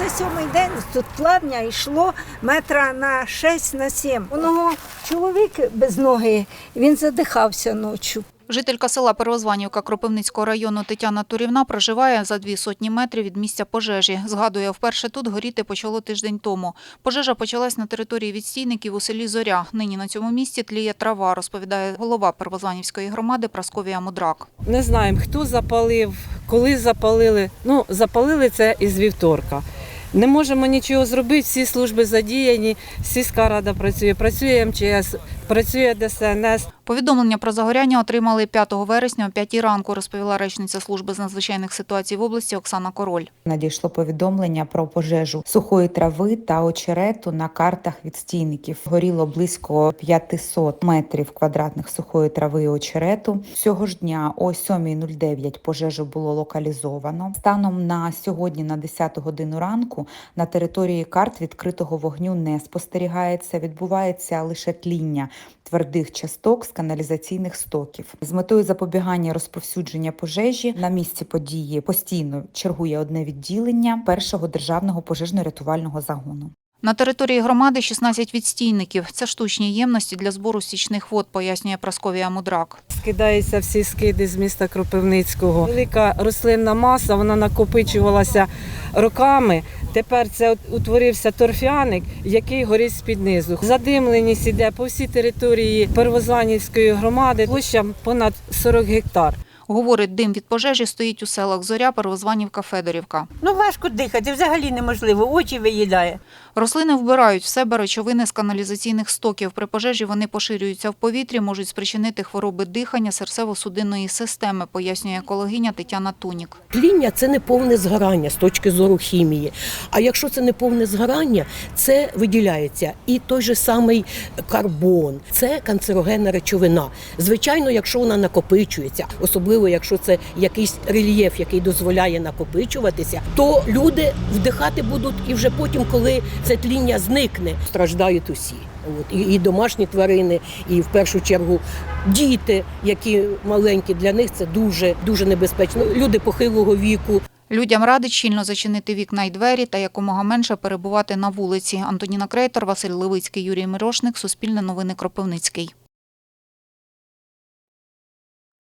Оце сьомий день тут плавня йшло метра на 6 на 7. Воно чоловік без ноги, він задихався ночі. Жителька села Первозванівка Кропивницького району Тетяна Турівна проживає за дві сотні метрів від місця пожежі. Згадує, вперше тут горіти почало тиждень тому. Пожежа почалась на території відстійників у селі Зоря. Нині на цьому місці тліє трава, розповідає голова Первозванівської громади Прасковія Мудрак. Не знаємо, хто запалив, коли запалили. Ну, запалили це із вівторка. Не можемо нічого зробити, всі служби задіяні, сільська рада працює, працює МЧС, працює ДСНС. Повідомлення про загоряння отримали 5 вересня о 5 ранку, розповіла речниця служби з надзвичайних ситуацій в області Оксана Король. Надійшло повідомлення про пожежу сухої трави та очерету на картах відстійників. Горіло близько 500 метрів квадратних сухої трави і очерету. Цього ж дня о 7.09 пожежу було локалізовано. Станом на сьогодні, на 10 годину ранку, на території карт відкритого вогню не спостерігається. Відбувається лише тління твердих часток з каналізаційних стоків. З метою запобігання розповсюдження пожежі на місці події постійно чергує одне відділення першого державного пожежно-рятувального загону. На території громади 16 відстійників. Це штучні ємності для збору стічних вод, пояснює Прасковія Мудрак. Скидаються всі скиди з міста Кропивницького. Велика рослинна маса, вона накопичувалася роками. Тепер це утворився торфяник, який горить з-під низу. Задимленість іде по всій території Первозванівської громади, площа понад 40 гектар. Говорить, дим від пожежі стоїть у селах Зоря, Первозванівка, Федорівка. Ну важко дихати, взагалі неможливо, очі виїдає. Рослини вбирають в себе речовини з каналізаційних стоків. При пожежі вони поширюються в повітрі, можуть спричинити хвороби дихання, серцево-судинної системи, пояснює екологиня Тетяна Тунік. Тління це не повне згорання з точки зору хімії. А якщо це не повне згорання, це виділяється і той же самий карбон, це канцерогенна речовина. Звичайно, якщо вона накопичується, особливо якщо це якийсь рельєф, який дозволяє накопичуватися, то люди вдихати будуть і вже потім, коли це тління зникне, страждають усі. От, і, і домашні тварини, і в першу чергу діти, які маленькі, для них це дуже дуже небезпечно. Люди похилого віку, Людям радить щільно зачинити вікна й двері та якомога менше перебувати на вулиці. Антоніна Крейтор, Василь Левицький, Юрій Мирошник, Суспільне новини Кропивницький.